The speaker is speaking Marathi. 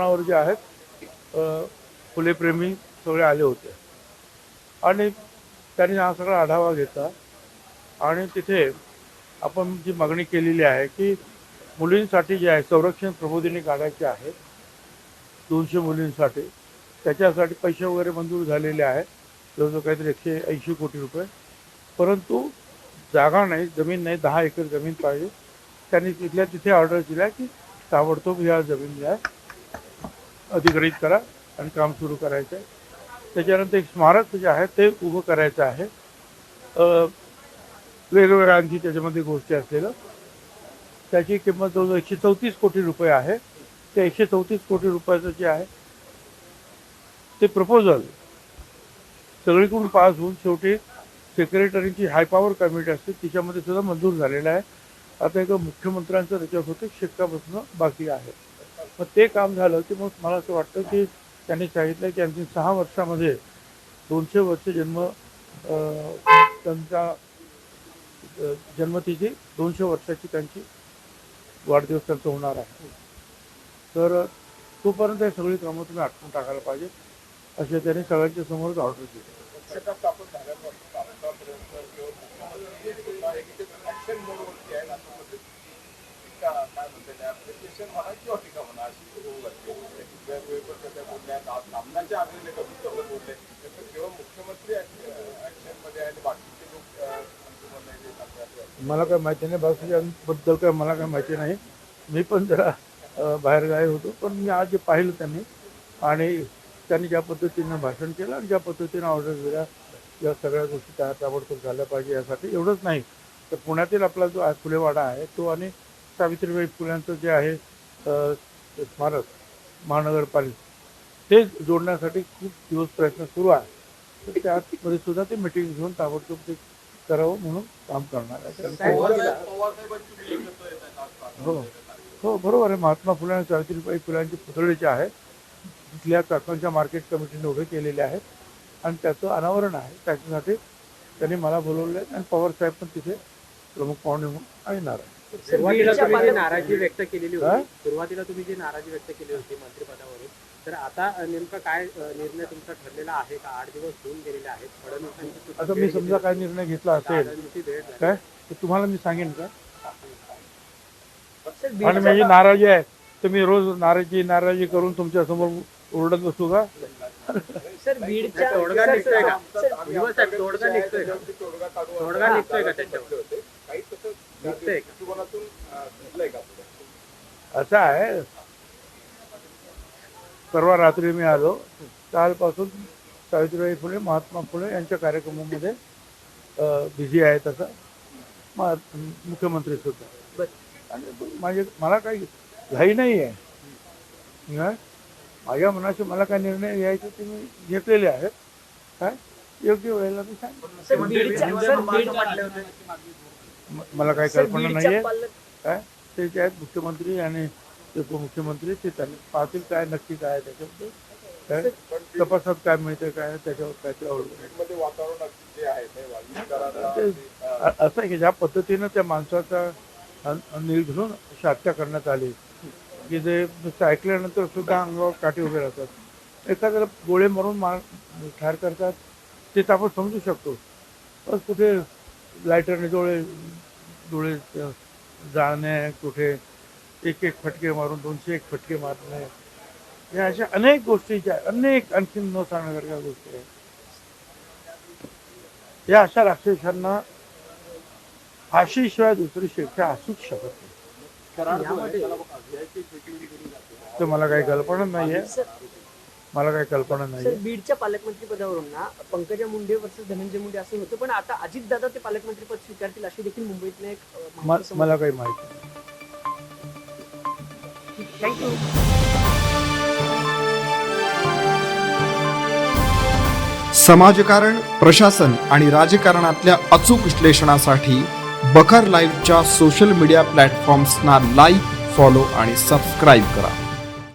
लोकार्पणावर जे आहेत फुलेप्रेमी सगळे आले होते. आणि त्यांनी हा सगळा आढावा घेतला. आणि तिथे आपण जी मागणी केलेली आहे की मुलींसाठी जे आहे संरक्षण प्रबोधिनी काढायची आहे दोनशे मुलींसाठी. त्याच्यासाठी पैसे वगैरे मंजूर झालेले आहे जवळजवळ काहीतरी एकशे ऐंशी कोटी रुपये. परंतु जागा नाही जमीन नाही दहा एकर जमीन पाहिजे. त्यांनी तिथल्या तिथे ऑर्डर दिल्या की ताबडतोब ह्या जमीन जी अधिग्रहित करा आणि काम सुरू करायचं आहे. त्याच्यानंतर एक स्मारक जे आहे ते उभं करायचं आहे. वेगवेगळ्या आणखी त्याच्यामध्ये गोष्टी असलेलं त्याची किंमत जवळजवळ एकशे चौतीस कोटी रुपये आहे. ते एकशे चौतीस कोटी रुपयाचं जे आहे ते प्रपोजल सगळीकडून पास होऊन शेवटी सेक्रेटरीची हाय पॉवर कमिटी असते तिच्यामध्ये सुद्धा मंजूर झालेलं आहे. आता एक मुख्यमंत्र्यांचं त्याच्यावर होते शिक्का बसणं बाकी आहे. मग ते काम झालं की मग मला असं वाटतं की त्यांनी सांगितलं की आणखी सहा वर्षामध्ये दोनशे वर्ष जन्म अं, त्यांचा जन्मतिथी दोनशे वर्षाची त्यांची वाढदिवस त्यांचा होणार आहे. तर तोपर्यंत हे सगळी कामं तुम्ही आटपून टाकायला पाहिजे असे त्यांनी सगळ्यांच्या समोरच ऑर्डर दिली. होऊ सामनाच्या कमी सगळं बोलले केवळ मुख्यमंत्री आणि बाकीचे लोक मला काय माहिती नाही बाकीच्याबद्दल काय मला काय माहिती नाही. मी पण जरा अ, बाहेरगावी होतो पण मी आज जे पाहिलं त्यांनी आणि त्यांनी ज्या पद्धतीनं भाषण केलं आणि ज्या पद्धतीनं ऑर्डर दिल्या या सगळ्या गोष्टी त्या ताबडतोब झाल्या पाहिजे यासाठी एवढंच नाही. तर पुण्यातील आपला जो फुलेवाडा आहे तो आणि सावित्रीबाई फुल्यांचं जे आहे अ, स्मारक महानगरपालिका. ते जोडण्यासाठी खूप दिवस प्रयत्न सुरू आहे. तर त्यामध्ये सुद्धा ते मिटिंग घेऊन ताबडतोब ते करावं म्हणून काम करणार आहे. हो. हो बरोबर आहे. महात्मा फुले आणि सावित्रीबाई फुलांची पुतळे जे आहेत. तिथल्या काकांच्या मार्केट कमिटीने उभे केलेले आहेत. आणि त्याचं अनावरण आहे. त्याच्यासाठी त्यांनी मला बोलवलं आहे आणि पवार साहेब पण तिथे प्रमुख पाहुणे म्हणून येणार आहे सुरुवातीला तुम्ही जी नाराजी व्यक्त केलेली हा? होती सुरुवातीला तुम्ही जी नाराजी व्यक्त केली होती मंत्रिपदावरून तर आता नेमका काय निर्णय तुमचा ठरलेला आहे का आठ दिवस होऊन गेलेले आहेत फडणवीसांची आता मी समजा. काय निर्णय घेतला असेल. काय तर तुम्हाला मी सांगेन का सर, आणि माझी नाराजी आहे तर मी रोज नाराजी नाराजी करून तुमच्यासमोर ओरडत बसू का सर बीडच्या तोडगा निघतोय का? सर, दिवस आहे, तोडगा निघतोय का? तोडगा निघतोय का त्याच्यावर? असं आहे. परवा रात्री मी आलो. कालपासून सावित्रीबाई फुले महात्मा फुले यांच्या कार्यक्रमामध्ये बिझी आहे तसा मुख्यमंत्री सुद्धा. आणि माझे मला काही घाई नाही आहे. हं? माझ्या मनाशी मला काय निर्णय घ्यायचे ते मी घेतलेले आहेत. काय? योग्य वेळेला मी सांग मला काही सर, कल्पना बीडच्या नाही आहे पालक- काय ते जे आहेत मुख्यमंत्री आणि ते उपमुख्यमंत्री ते त्यांनी पाहतील काय नक्की काय आहे त्याच्याबद्दल. काय? तपासात काय मिळते काय त्याच्यावर काय ते अवलंबून आहे. मध्ये वातावरण अगदी जे आहे ते वाल्मिकांना ते अ- असं आहे की ज्या पद्धतीनं त्या माणसाचा अन- निर्घृण अशी हत्या करण्यात आली की जे नुसतं ऐकल्यानंतर सुद्धा अंगावर काठी उभे राहतात. एखाद्याला गोळे मारून मार ठार करतात ते तर आपण समजू शकतो. पण कुठे लायटरने डोळे डोळे जाळणे कुठे एक एक फटके मारून दोनशे एक फटके मारणे. या अशा अनेक गोष्टी ज्या आहेत, अनेक आणखीन न सांगण्यासारख्या गोष्टी आहेत. या अशा राक्षसांना फाशीशिवाय दुसरी शिक्षा असूच शकत नाही. तर मला काही कल्पना नाही आहे सर, मला काही कल्पना नाही सर बीडच्या पालकमंत्री पदावरून ना पंकजा मुंडे वर्सेस धनंजय मुंडे असं होतं पण आता अजित दादा ते पालकमंत्री पद स्वीकारतील अशी देखील मुंबईतनं एक म- मला काही माहिती नाही. थँक्यू समाजकारण प्रशासन आणि राजकारणातल्या अचूक विश्लेषणासाठी बखर लाईव्हच्या सोशल मीडिया प्लॅटफॉर्म्सना लाईक फॉलो आणि सबस्क्राईब करा.